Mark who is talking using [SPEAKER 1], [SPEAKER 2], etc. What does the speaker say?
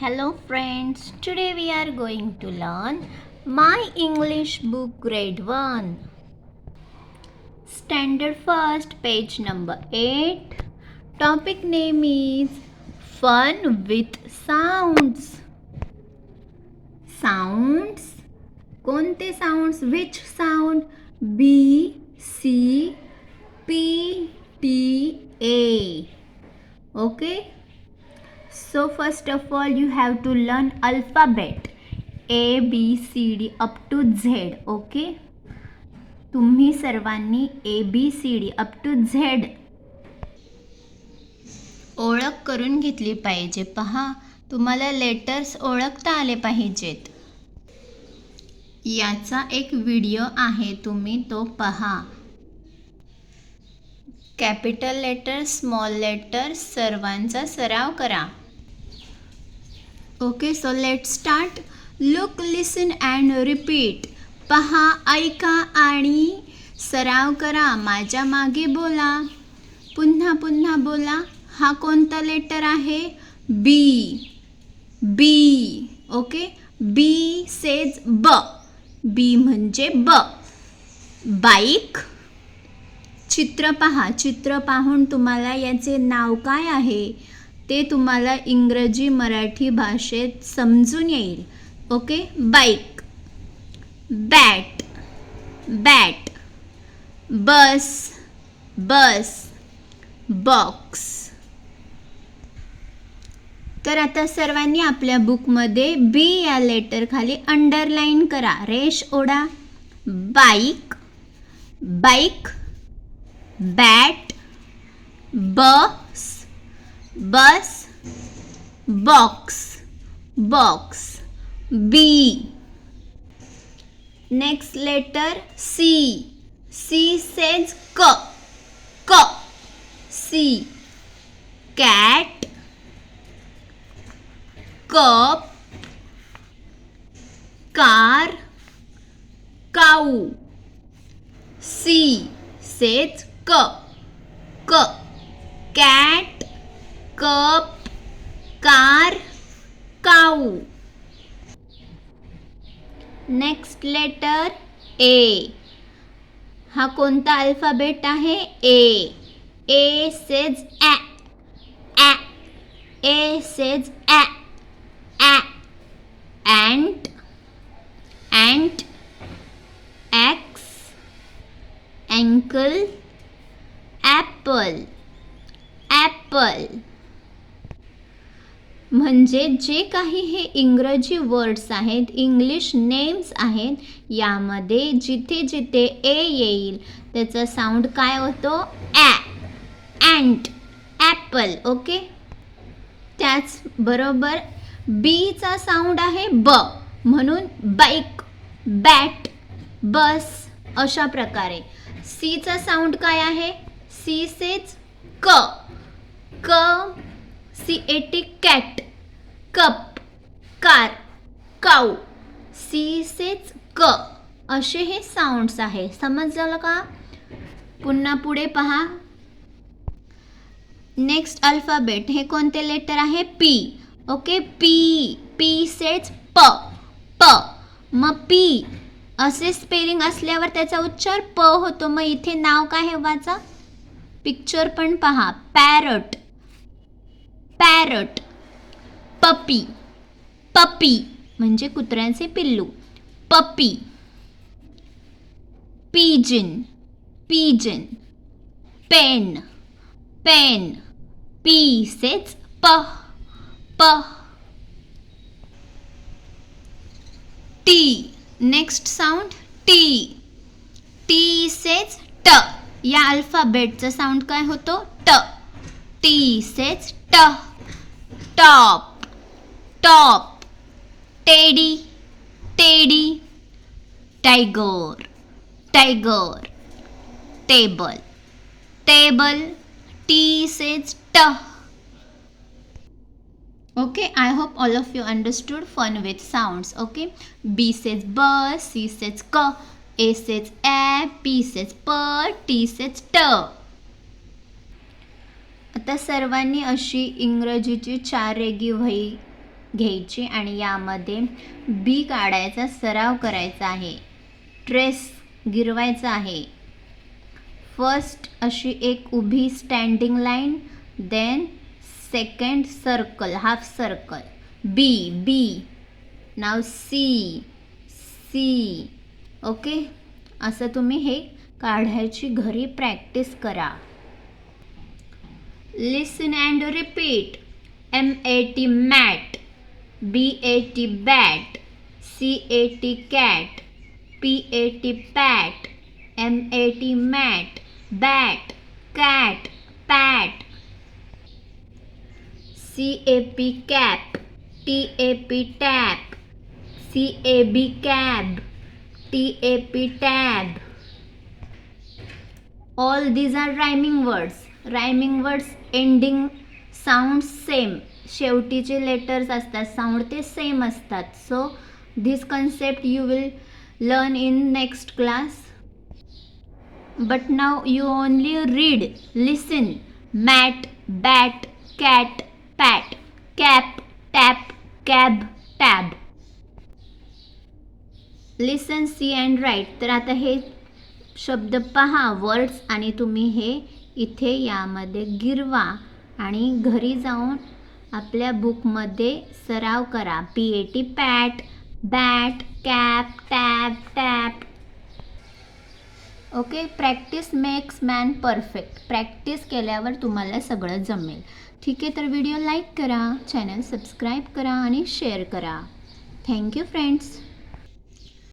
[SPEAKER 1] Hello, friends. Today we are going to learn My English Book Grade 1. Standard First, page number 8. Topic name is Fun with Sounds. Sounds. कोणते sounds which sound B C P T A okay So first of all you have to learn alphabet. A B C D up to Z okay तुम्ही सर्वांनी A B C D up to Z ओळख करून घेतली पाहिजे. पहा तुम्हाला letters ओळखता आले पाहिजेत. याचा एक व्हिडिओ आहे तुम्ही तो पहा. कॅपिटल लेटर स्मॉल लेटर्स सर्वांचा सराव करा. Okay so let start look listen and repeat पहा ऐका आणि सराव करा. माझ्या मागे बोला. पुन्हा पुन्हा बोला. हा कोणता लेटर आहे? बी बी ओके बी सेज ब बी म्हणजे ब बाईक. चित्र पहा. चित्र पाहून तुम्हाला याचे नाव काय आहे? ते तुम्हाला इंग्रजी मराठी भाषेत समजून येईल. Okay bike bat bat bus bus box तर आता सर्वांनी आपल्या बुकमध्ये बी या लेटर खाली अंडरलाईन करा. रेश ओढा. Bike bike bat bus bus box box B. Next letter C C says क क C cat cup car cow C says क क cat cup, car, cow. Next letter A हा कोणता अल्फ़ाबेट आहे? ए ए सेज ॲ ॲ A says ॲ ॲ ant ant axe uncle apple apple म्हणजे जे काही हे इंग्रजी वर्ड्स आहेत इंग्लिश नेम्स आहेत यामध्ये जिथे जिथे ए येईल त्याचा साऊंड काय होतो? ॲ अँट ॲपल ओके त्याचबरोबर बीचा साऊंड आहे ब म्हणून बाईक बॅट बस अशा प्रकारे. सीचा साऊंड काय आहे? सी क क C A T cat cup car cow C says क असे हे साऊंड्स आहे. समजलं का? पुन्हा पुढे पहा. नेक्स्ट अल्फाबेट हे कोणते लेटर आहे? P okay P P says प प मग पी असे स्पेलिंग असल्यावर त्याचा उच्चार प होतो. मग इथे नाव काय हे वाचा? पिक्चर पण पहा. पॅरट पॅरट पपी पपी म्हणजे कुत्र्यांचे पिल्लू puppy pigeon pigeon pen pen P says प प. T. Next sound T T says ट या अल्फाबेटचं साऊंड काय होतो? ट टी सेच ट top, top. Teddy, teddy. Tiger, tiger. Table, table. T says T. Okay, I hope all of you understood fun with sounds. Okay, B says B, C says K, A says A, P says P, T says T. आता सर्वांनी अशी इंग्रजीची चार रेगी वही घ्यायची आणि यामध्ये बी काढायचा सराव करायचा आहे. ट्रेस गिरवायचा आहे. फर्स्ट अशी एक उभी standing line then second circle half circle. B B. Now C C. Okay? असं तुम्ही हे काढायची घरी प्रॅक्टिस करा. Listen and repeat. MAT. Mat, BAT. Bat, CAT. Cat, PAT. Pat, MAT mat, bat, cat, pat, CAP. Cap, TAP. Tap, CAB. Cab, TAP tab. All these are rhyming words. Rhyming words ending sound same शेवटीचे letters असतात sound ते same असतात. So this concept you will learn in next class but now you only read listen mat bat cat pat cap tap cab tab listen see and write तर आता हे शब्द पहा words आणि तुम्ही हे इथे यामध्ये गिरवा आणि घरी जाऊन आपल्या बुकमध्ये सराव करा. P A T pat bat cap tap tap. Okay? Practice makes man perfect. Practice केल्यावर तुम्हाला सगळं जमेल. ठीक आहे तर व्हिडिओ लाईक करा चॅनल सबस्क्राईब करा आणि शेअर करा. Thank you friends.